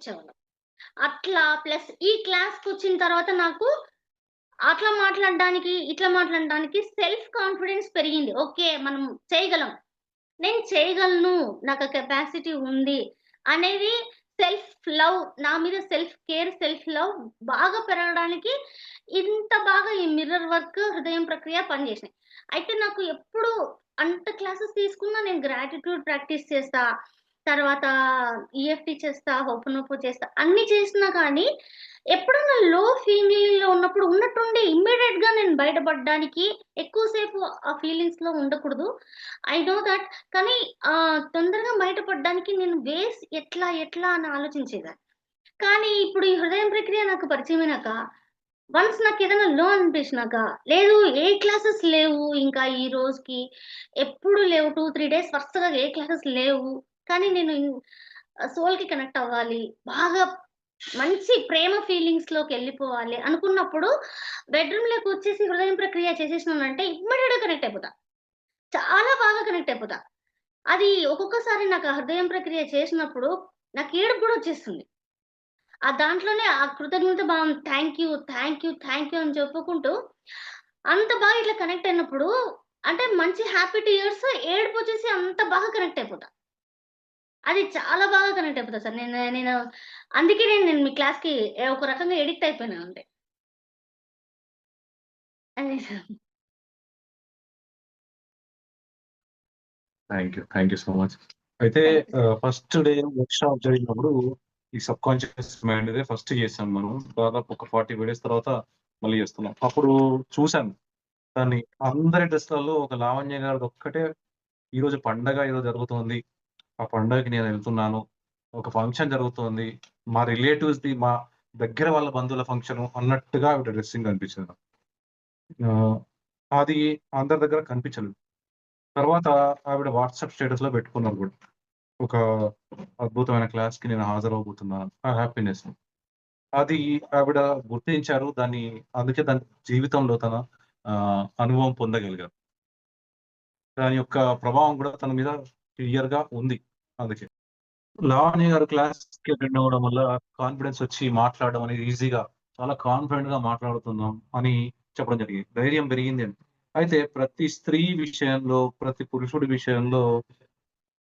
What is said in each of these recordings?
నేర్పించేవాళ్ళు. అట్లా ప్లస్ ఈ క్లాస్‌కొచ్చిన తర్వాత నాకు అట్లా మాట్లాడడానికి, ఇట్లా మాట్లాడడానికి సెల్ఫ్ కాన్ఫిడెన్స్ పెరిగింది. ఓకే. మనం చేయగలం. నేను చేయగలను. నాకు ఆ కెపాసిటీ ఉంది. అనేది సెల్ఫ్ లవ్ నా మీద సెల్ఫ్ కేర్, సెల్ఫ్ లవ్ బాగా పెరగడానికి ఇంత బాగా ఈ మిర్రర్ వర్క్, హృదయం ప్రక్రియ పనిచేసినాయి. అయితే నాకు ఎప్పుడు అంత క్లాసెస్ తీసుకున్నా నేను గ్రాటిట్యూడ్ ప్రాక్టీస్ చేస్తా. తర్వాత ఈఎఫ్టీ చేస్తా, హోపోనోపో చేస్తా. అన్నీ చేసినా కానీ ఎప్పుడన్నా లో ఫీలింగ్‌లో ఉన్నప్పుడు ఉన్నట్టుండి ఇమ్మీడియేట్‌గా నేను బయటపడడానికి ఎక్కువసేపు ఆ ఆ ఫీలింగ్స్‌లో ఉండకూడదు. ఐ నో దట్ కానీ తొందరగా బయటపడడానికి నేను వేస్ ఎట్లా, ఎట్లా అని ఆలోచించేదాన్ని. కానీ ఇప్పుడు ఈ హృదయం ప్రక్రియ నాకు పరిచయమైనాక వన్స్ నాకు ఏదైనా లో అనిపించినాక లేదు ఏ క్లాసెస్ లేవు ఇంకా ఈ రోజుకి. ఎప్పుడు లేవు 2, 3 డేస్ వరుసగా ఏ క్లాసెస్ లేవు. కానీ నేను సోల్ సోల్‌కి కనెక్ట్ అవ్వాలి. బాగా మంచి ప్రేమ ఫీలింగ్స్‌లోకెళ్ళిపోవాలి అనుకున్నప్పుడు బెడ్‌రూమ్‌లోకొచ్చేసి హృదయం ప్రక్రియ చేసేసినానంటే ఇమ్మీడియేట్‌గా కనెక్ట్ అయిపోతా. చాలా బాగా కనెక్ట్ అయిపోతా. అది ఒక్కొక్కసారి నాకు ఆ హృదయం ప్రక్రియ చేసినప్పుడు నాకు ఏడుపు కూడా వచ్చేస్తుంది. ఆ దాంట్లోనే ఆ కృతజ్ఞత భావం thank you, thank you, thank you అని చెప్పుకుంటూ అంత బాగా ఇట్లా కనెక్ట్ అయినప్పుడు అంటే మంచి హ్యాపీ టూ ఇయర్స్ ఏడుపు వచ్చేసి అంత బాగా కనెక్ట్ అయిపోతా. అది చాలా బాగా కనెక్ట్ అయిపోతా సార్. నేను నేను అందుకే నేను నేను మీ క్లాస్‌కి ఒక రకంగా అడిక్ట్ అయిపోయినా. అదే sir. Thank you. Thank you so much. అయితే ఫస్ట్ డే వర్క్‌షాప్ జరిగినప్పుడు ఈ సబ్‌కాన్షియస్ మైండ్‌దే ఫస్ట్ చేసాం మనం. దాదాపు ఒక 40 వీడియోస్ తర్వాత మళ్ళీ చేస్తున్నాం. అప్పుడు చూసాను. దాన్ని అందరి డ్రెస్‌లలో ఒక లావణ్య గారిదొక్కటే ఈరోజు పండగ ఏదో జరుగుతోంది. ఆ పండుగకి నేను వెళ్తున్నాను ఒక ఫంక్షన్ జరుగుతోంది. మా రిలేటివ్స్‌ది మా దగ్గర వాళ్ళ బంధువుల ఫంక్షన్ అన్నట్టుగా ఆవిడ డ్రెస్సింగ్ కనిపించింది అది అందరి దగ్గర కనిపించలేదు. తర్వాత ఆవిడ వాట్సాప్ స్టేటస్‌లో పెట్టుకున్నారు కూడా. ఒక అద్భుతమైన క్లాస్కి నేను హాజరవబోతున్నాను ఆ హ్యాపీనెస్. అది ఆవిడ గుర్తించారు. దాన్ని అందుకే దాని జీవితంలో తన అనుభవం పొందగలిగారు. దాని యొక్క ప్రభావం కూడా తన మీద క్లియర్‌గా ఉంది. అందుకే. లావణ్య గారు క్లాస్‌కి అటెండ్ అవ్వడం వల్ల కాన్ఫిడెన్స్ వచ్చి మాట్లాడడం అనేది ఈజీగా చాలా కాన్ఫిడెంట్గా మాట్లాడుతున్నాం అని చెప్పడం జరిగింది. ధైర్యం పెరిగింది అని. అయితే ప్రతి స్త్రీ విషయంలో, ప్రతి పురుషుడి విషయంలో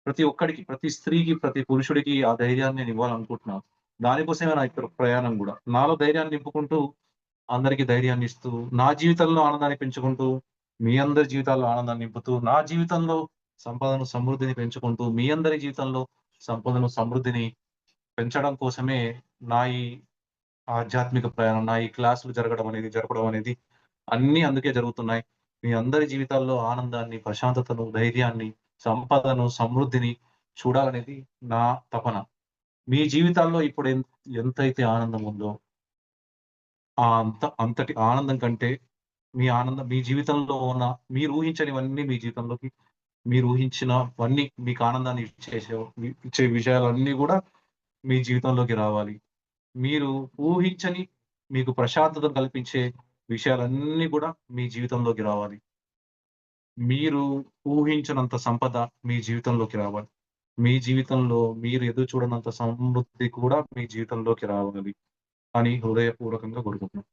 ప్రతి ఒక్కడికి, ప్రతి స్త్రీకి, ప్రతి పురుషుడికి ఆ ధైర్యాన్ని నేను ఇవ్వాలనుకుంటున్నాను. దానికోసమే నా ఇక్కడ ప్రయాణం కూడా నాలో ధైర్యాన్ని నింపుకుంటూ, అందరికీ ధైర్యాన్ని ఇస్తూ, నా జీవితంలో ఆనందాన్ని పెంచుకుంటూ, మీ అందరి జీవితాల్లో ఆనందాన్ని నింపుతూ, నా జీవితంలో సంపదను, సమృద్ధిని పెంచుకుంటూ, మీ అందరి జీవితంలో సంపదను, సమృద్ధిని పెంచడం కోసమే నా ఈ ఆధ్యాత్మిక ప్రయాణం, నా ఈ క్లాసులు జరగడం అనేది, జరపడం అనేది అన్నీ అందుకే జరుగుతున్నాయి. మీ అందరి జీవితాల్లో ఆనందాన్ని, ప్రశాంతతను, ధైర్యాన్ని, సంపదను, సమృద్ధిని చూడాలనేది నా తపన. మీ జీవితాల్లో ఇప్పుడు ఎంతైతే ఆనందం ఉందో ఆ అంత అంతటి ఆనందం కంటే మీ ఆనందం మీ జీవితంలో ఉన్న మీరు ఊహించనివన్నీ మీ జీవితంలోకి మీరు ఊహించినవన్నీ మీకు ఆనందాన్ని ఇచ్చేసే ఇచ్చే విషయాలన్నీ కూడా మీ జీవితంలోకి రావాలి. మీరు ఊహించని మీకు ప్రశాంతత కల్పించే విషయాలన్నీ కూడా మీ జీవితంలోకి రావాలి. మీరు ఊహించనంత సంపద మీ జీవితంలోకి రావాలి. మీ జీవితంలో మీరు ఎదురు చూడనంత సమృద్ధి కూడా మీ జీవితంలోకి రావాలి అని హృదయపూర్వకంగా కోరుకుంటున్నాను.